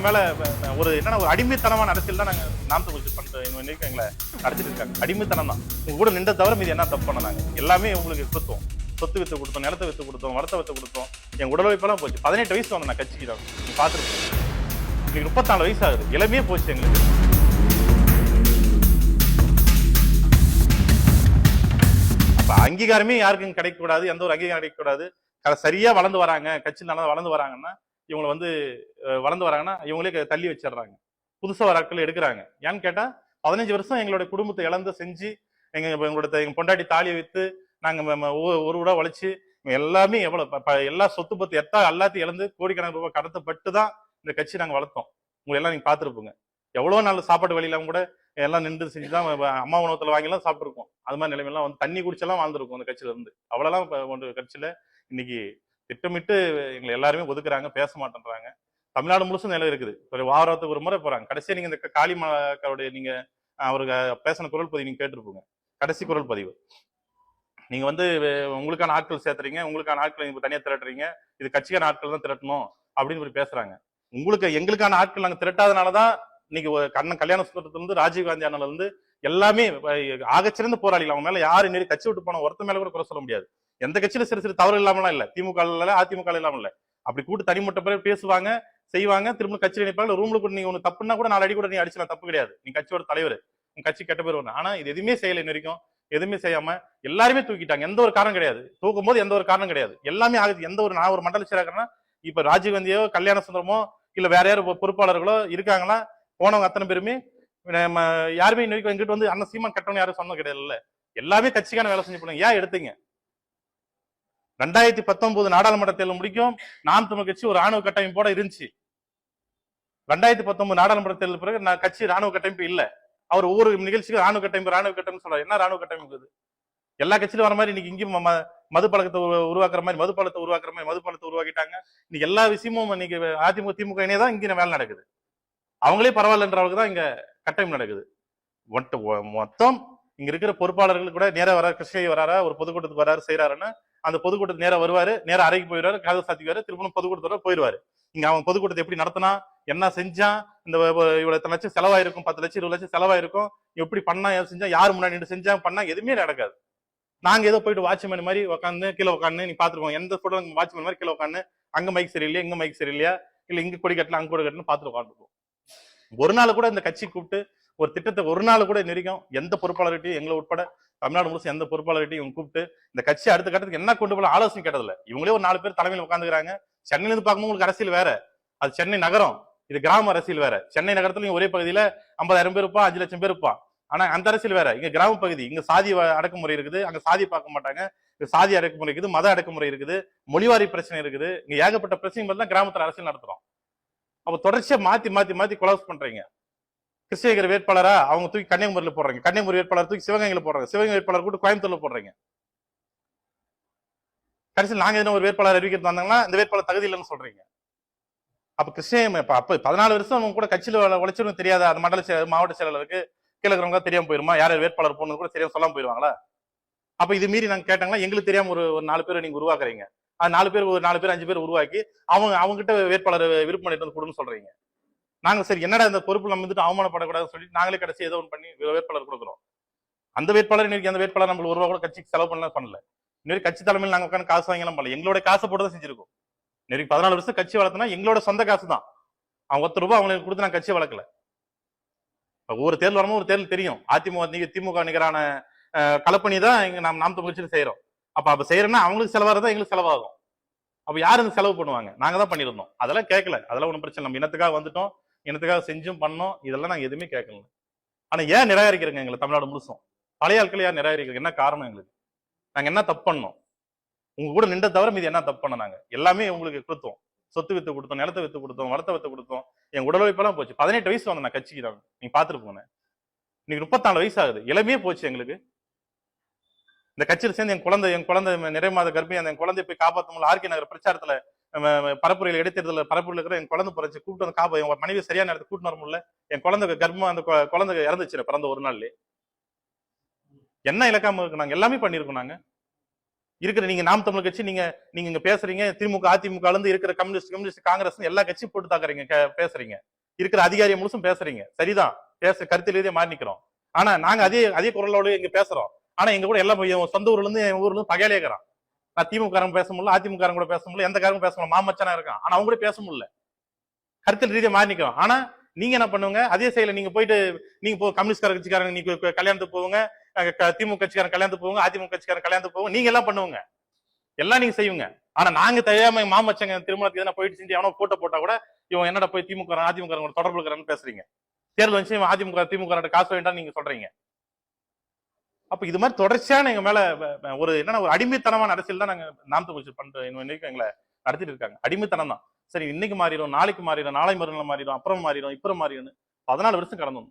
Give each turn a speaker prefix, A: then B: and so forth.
A: மேல ஒரு என்னன்னா ஒரு அடிமைத்தனமான அரசியல் தான் நாங்க நாம் தமிழ் பண்ணுறோம் இன்னைக்கு எங்களை நடத்திட்டு இருக்காங்க. அடிமைத்தனம் தான். உங்க கூட நின்ற தவிர மீது என்ன தப்பு பண்ணாங்க எல்லாமே உங்களுக்கு கொடுத்தோம் சொத்து வித்து கொடுத்தோம் நிலத்தை வித்து கொடுத்தோம் வளத்தை வித்து கொடுத்தோம். என் உடல் போச்சு. பதினெட்டு வயசு வந்து நான் கட்சிக்கு. தான் நீங்க பாத்துருக்கீங்க இன்னைக்கு முப்பத்தாலு வயசு ஆகுது. இளமையே போச்சு எங்களுக்கு. அப்ப அங்கீகாரமே யாருக்கும் கிடைக்கக்கூடாது எந்த ஒரு அங்கீகாரம் கிடைக்கக்கூடாது. க- சரியா வளர்ந்து வராங்க. கட்சியில் நல்லா வளர்ந்து வராங்கன்னா இவங்களை வந்து வளர்ந்து வராங்கன்னா இவங்களே க- தள்ளி வச்சிடுறாங்க. புதுசாக வர ஆட்கள் எடுக்கிறாங்க. ஏன்னு கேட்டால் பதினஞ்சு வருஷம் எங்களுடைய குடும்பத்தை இழந்து செஞ்சு எங்கள் இப்ப எங்களோட பொண்டாட்டி தாலியை வைத்து நாங்கள் ஒரு விட உழைச்சி எல்லாமே எவ்வளோ ப- எல்லா சொத்து பத்து எத்தா எல்லாத்தையும் இழந்து கோடிக்கணக்கு ரூபாய் கடத்தப்பட்டு தான் இந்த கட்சி நாங்கள் வளர்த்தோம். உங்களை எல்லாம் நீங்கள் பார்த்துருப்போங்க எவ்வளோ நாள் சாப்பாட்டு வழியெல்லாம் கூட எல்லாம் நின்று செஞ்சு தான் அம்மா உணவத்தில் வாங்கிலாம் சாப்பிட்ருக்கோம் அது மாதிரி நிலைமையெல்லாம் வந்து தண்ணி குடிச்செல்லாம் வாழ்ந்துருக்கும் அந்த கட்சியில இருந்து. அவ்வளவுலாம் கட்சியில் இன்னைக்கு திட்டமிட்டு எங்களை எல்லாருமே ஒதுக்குறாங்க பேச மாட்டேன்றாங்க. தமிழ்நாடு முழுசும் நிலை இருக்குது. ஒரு வாரத்துக்கு ஒரு முறை போறாங்க. கடைசியா நீங்க இந்த காளி காளிமாக்காவுடைய நீங்க அவருக்கு பேசின குரல் பதிவு நீங்க கேட்டிருப்பீங்க. கடைசி குரல் பதிவு. நீங்க வந்து உங்களுக்கான ஆட்கள் சேர்த்துறீங்க உங்களுக்கான ஆட்களை நீங்க தனியா திரட்டுறீங்க இது கட்சிக்கான ஆட்கள் தான் திரட்டணும் அப்படின்னு இப்படி பேசுறாங்க. உங்களுக்கு எங்களுக்கான ஆட்கள் நாங்க திரட்டாதனாலதான் இன்னைக்கு ஒரு கண்ணன் கல்யாண சுத்தத்துல இருந்து ராஜீவ் அண்ணல இருந்து எல்லாமே ஆகச்சிறந்த போராளிகள். அவங்க மேல யாரு நேரி கட்சி விட்டு போன ஒருத்த மேல கூட குறை சொல்ல முடியாது. எந்த கட்சியில சிறு சிறு தவறு இல்லாமலாம் இல்ல. திமுக இல்ல அதிமுக இல்லாம இல்ல. அப்படி கூட்டு தனிமட்ட பேர் பேசுவாங்க செய்வாங்க திரும்ப கட்சியில் நினைப்பாங்க ரூம்ல கூட நீங்க ஒண்ணு தப்புன்னா கூட நாலு அடி கூட நீ அடிச்சலாம் தப்பு கிடையாது. நீ கட்சியோட தலைவர். உங்க கட்சி கெட்ட பேர் ஒண்ணு. ஆனா இது எதுவுமே செய்யல இன்ன வரைக்கும். எதுவுமே செய்யாம எல்லாருமே தூக்கிட்டாங்க. எந்த ஒரு காரணம் கிடையாது. தூக்கும் போது எந்த ஒரு காரணம் கிடையாது. எல்லாமே ஆகுது. எந்த ஒரு நான் ஒரு மண்டல செயலாளர்னா இப்ப ராஜீவ் காந்தியோ கல்யாண சுந்தரமோ இல்ல வேற யாரும் பொ- பொறுப்பாளர்களோ இருக்காங்களா? போனவங்க அத்தனை பேருமே நம்ம யாருமே இன்ன வரைக்கும் எங்கிட்ட வந்து அண்ணன் சீமான் கட்டணும் யாரும் சொன்னது கிடையாது எல்லாமே கட்சிக்கான வேலை செஞ்சு போனாங்க ஏன் எடுத்தீங்க? ரெண்டாயிரத்தி பத்தொன்பது நாடாளுமன்ற தேர்தல் முடிக்கும். நாம் தமிழ் கட்சி ஒரு ராணுவ கட்டமைப்போட இருந்துச்சு. ரெண்டாயிரத்தி பத்தொன்பது நாடாளுமன்ற தேர்தல் பிறகு நான் கட்சி ராணுவ கட்டமைப்பு இல்ல. அவர் ஒவ்வொரு நிகழ்ச்சிக்கு ராணுவ கட்டமைப்பு ராணுவ கட்டமைப்பு சொல்றாரு. என்ன ராணுவ கட்டமைப்பு இது? எல்லா கட்சியிலும் வர மாதிரி இன்னைக்கு இங்கேயும் ம- மது பழக்கத்தை உருவாக்குற மாதிரி மது பழத்தை உருவாக்குற மாதிரி மது பழத்தை உருவாக்கிட்டாங்க. இன்னைக்கு எல்லா விஷயமும் இன்னைக்கு அதிமுக திமுக இணையதான் இங்க வேலை நடக்குது. அவங்களே பரவாயில்லன்றவங்க தான் இங்க கட்டமைப்பு நடக்குது. மொத்தம் இங்க இருக்கிற பொறுப்பாளர்கள் கூட நேரா வர கிருஷ்ணகிரி வராரா ஒரு பொதுக்கூட்டத்துக்கு வராரு செய்யறாருன்னா அந்த பொதுக்கூட்டத்துக்கு நேராக வருவாரு நேராக அறைக்கு போயிடுவாரு கதவு சாத்திக்குவாரு திரும்ப பொதுக்கூட்டத்தோட போயிடுவாரு. இங்க அவன் பொதுக்கூட்டத்தை எப்படி நடத்தினா என்ன செஞ்சான் இந்த இவ்வளவு லட்சம் செலவாயிருக்கும் பத்து லட்சம் இருபது லட்சம் செலவாயிருக்கும் எப்படி பண்ணா செஞ்சா யார் முன்னாடி நின்று செஞ்சா பண்ணா எதுவுமே நடக்காது. நாங்க ஏதோ போயிட்டு வாட்ச்மேன் மாதிரி உட்காந்து கீழே உட்காந்து நீ பாத்துருக்கோம் எந்த போட்டோ வாட்ச்மேன் மாதிரி கீழே உட்காந்து அங்க மைக் சரியில்லையா இங்க மைக் சரியில்லையா இல்ல இங்க கொடி கட்டலாம் அங்க கொடி கட்டணும் பாத்துட்டு உட்காந்துருக்கோம் ஒரு நாள் கூட இந்த கட்சி கூப்பிட்டு ஒரு திட்டத்தை ஒரு நாள் கூட நெருக்கும் எந்த பொறுப்பாளர்கிட்டையும் எங்களை உட்பட தமிழ்நாடு முழுசு எந்த பொறுப்பாளர்கிட்டையும் இவங்க கூப்பிட்டு இந்த கட்சி அடுத்த கட்டத்துக்கு என்ன கொண்டு போல ஆலோசனை கேட்டதில்ல. இவங்களே ஒரு நாலு பேர் தலைமையில் உட்காந்துக்கிறாங்க சென்னையில இருந்து பார்க்கும்போது உங்களுக்கு அரசியல் வேற. அது சென்னை நகரம். இது கிராம அரசியல் வேற. சென்னை நகரத்துலயும் ஒரே பகுதியில ஐம்பதாயிரம் பேர் இருப்பா அஞ்சு லட்சம் பேர் இருப்பான். ஆனா அந்த அரசியல் வேற. இங்க கிராம பகுதி. இங்க சாதி அடக்குமுறை இருக்குது. அங்க சாதி பார்க்க மாட்டாங்க. இங்க சாதி அடக்குமுறை இருக்குது மத அடக்குமுறை இருக்குது. மொழிவாரி பிரச்சனை இருக்குது. இங்க ஏகப்பட்ட பிரச்சனை தான் கிராமத்துல அரசியல் நடத்துறோம். அப்போ தொடர்ச்சியா மாற்றி மாத்தி மாத்தி கொலாப்ஸ் பண்றீங்க. கிருஷ்ணகிரி வேட்பாளரா அவங்க தூக்கி கன்னியாகுமரியில் போடுறாங்க. கன்னியாகுமரி வேட்பாளர் தூக்கி சிவகங்கையில் போடுறாங்க. சிவகங்கை வேட்பாளர் கூட கோயம்புத்தூரில் போடுறீங்க. கடைசியில் நாங்க என்ன ஒரு வேட்பாளர் அறிவிக்கிறது வந்தாங்கன்னா இந்த வேட்பாளர் தகுதி இல்லைன்னு சொல்றீங்க. அப்ப கிருஷ்ணகிரி அப்போ பதினாலு வருஷம் அவங்க கூட கட்சியில உழ- தெரியாது தெரியாத? அந்த மண்டல செயலர் மாவட்ட செயலாளருக்கு கீழே இருக்கிறவங்க தெரியாம போயிருமா? யார் யார் வேட்பாளர் போகணும்னு கூட தெரியாம சொல்லாமல் போயிருவாங்களா? அப்போ இது மீறி நாங்க கேட்டாங்கன்னா எங்களுக்கு தெரியாமல் ஒரு ஒரு நாலு பேர் நீங்க உருவாக்குறீங்க. அது நாலு பேர் ஒரு நாலு பேர் அஞ்சு பேர் உருவாக்கி அவங்க அவங்க கிட்ட வேட்பாளர் விருப்பம் பண்ணிட்டு வந்து கொடுன்னு சொல்றீங்க. நாங்க சரி என்னடா இந்த பொறுப்பு நம்ம வந்துட்டு அவமானப்படக்கூடாதுன்னு சொல்லி நாங்களே கடைசி ஏதோ ஒன்று பண்ணி வேட்பாளர் கொடுக்குறோம். அந்த வேட்பாளர் இன்னைக்கு அந்த வேட்பாளர் நம்மளுக்கு ஒரு ரூபா கூட கட்சிக்கு செலவு பண்ணலாம் பண்ணல. இன்னொரு கட்சி தலைமையில் நாங்க உட்காந்து காசு வாங்கலாம் பண்ணல. எங்களோட காசை போட்டு தான் செஞ்சிருக்கோம். இன்னைக்கு பதினாலு வருஷம் கட்சி வளர்த்தனா எங்களோட சொந்த காசு தான். அவங்க ஒத்த ரூபாய் அவங்களுக்கு கொடுத்து நான் கட்சி வளர்க்கல. ஒவ்வொரு தேர்தல் வரமும் ஒரு தேர்தல் தெரியும். அதிமுக நீங்க திமுக நிகரான கலப்பணி தான் இங்க நாம் நாம் தமிழ்ச்சியில் செய்யறோம் அப்ப அப்ப செய்யறேன்னா அவங்களுக்கு செலவாகிறதா எங்களுக்கு செலவாகும். அப்ப யாரு இந்த செலவு பண்ணுவாங்க? நாங்க தான் பண்ணியிருந்தோம். அதெல்லாம் கேட்கல அதெல்லாம் ஒன்றும் பிரச்சனை இல்லை. நம்ம இனத்துக்காக வந்துட்டோம். இனத்துக்காக செஞ்சும் பண்ணோம். இதெல்லாம் நாங்க எதுவுமே கேட்கல ஆனா ஏன் நிராகரிக்கிறேங்க எங்களை தமிழ்நாடு முழுசும்? பழைய ஆட்கள் யார் நிராகரிக்கிறீங்க என்ன காரணம் எங்களுக்கு? நாங்க என்ன தப்பு பண்ணோம்? உங்க கூட நின்ற தவிர மீது என்ன தப்பு பண்ண நாங்க? எல்லாமே உங்களுக்கு கொடுத்தோம். சொத்து வித்து கொடுத்தோம் நிலத்தை வித்து கொடுத்தோம் வளத்தை வித்து கொடுத்தோம். என் உடல் உழைப்பெல்லாம் போச்சு. பதினெட்டு வயசு வந்தேன் நான் கட்சிக்கு தான். நீங்க பாத்துட்டு போனேன் இன்னைக்கு முப்பத்தாலு வயசு ஆகுது. இளமையே போச்சு எங்களுக்கு. இந்த கட்சியில் சேர்ந்து என் குழந்தை என் குழந்தை நிறைய மாத கர்ப்பி அந்த என் குழந்தைய போய் காப்பாற்ற முடியல ஆர்கே நகர் பிரச்சாரத்துல பரப்புரையில் இடைத்தேர்தல பரப்புரையில் இருக்கிற என் குழந்தை பிறச்சு கூப்பிட்டு வந்து காப்பா என் மனைவி சரியான நேரத்துக்கு கூட்டிட்டு வர முடியல. என் குழந்தை கர்ப்பம் அந்த குழந்தை இறந்துச்சு பிறந்த ஒரு நாள்லயே. என்ன இலக்காம இருக்கு? நாங்க எல்லாமே பண்ணிருக்கோம் நாங்க. இருக்கிற நீங்க நாம் தமிழ் கட்சி நீங்க நீங்க இங்க பேசுறீங்க திமுக அதிமுக இருந்து இருக்கிற கம்யூனிஸ்ட் கம்யூனிஸ்ட் காங்கிரஸ் எல்லா கட்சியும் போட்டு தாக்குறீங்க பேசுறீங்க. இருக்கிற அதிகாரியை முழுசும் பேசுறீங்க. சரிதான். பேச கருத்தில் இதே மாறி நிக்கிறோம் ஆனா நாங்க அதே அதே குரலோட இங்க பேசுறோம். ஆனா எங்க கூட எல்லாம் சொந்த ஊர்ல இருந்து என் ஊர்ல இருந்து பகையிலே இருக்கிறான் நான் திமுகரங்க பேச முடியல அதிமுகாரங்க கூட பேச முடியல எந்த காரங்க பேச முடியல மாமச்சானா இருக்கான். ஆனா அவங்க கூட பேச முடியல. கருத்து ரீதியா மாறி ஆனா நீங்க என்ன பண்ணுவீங்க? அதே செயல நீங்க போயிட்டு நீங்க போ கம்யூனிஸ்ட் கட்சிக்காரங்க நீங்க க- கல்யாணத்துக்கு போவாங்க திமுக கட்சிக்காரன் கல்யாணத்துக்கு போவாங்க அதிமுக கட்சிக்காரன் கல்யாணத்துக்கு போவாங்க நீங்க எல்லாம் பண்ணுவீங்க. எல்லாம் நீங்க செய்வீங்க. ஆனா நாங்க தெரியாம மாமச்சங்க திருமணத்துக்கு எதனா போயிட்டு செஞ்சு எவனோ போட்டோ போட்டா கூட இவன் என்னடா போய் திமுக அதிமுக தொடர்பு இருக்கிறான்னு பேசுறீங்க. தேர்தல் வந்து அதிமுக திமுக காசு வேண்டாம் நீங்க சொல்றீங்க. அப்ப இது மாதிரி தொடர்ச்சியான எங்க மேல ஒரு என்னன்னா ஒரு அடிமைத்தனமான அரசியல் தான் நாங்க நாம் தமிழ் பண்ற இன்னைக்கு எங்களை நடத்திட்டு இருக்காங்க. அடிமைத்தனம் தான் சரி இன்னைக்கு மாறிடும் நாளைக்கு மாறிடும் நாளை மறுநாள் மாறிடும் அப்புறம் மாறிடும் இப்புறம் மாறிடும் பதினாலு வருஷம் கடந்தோம்.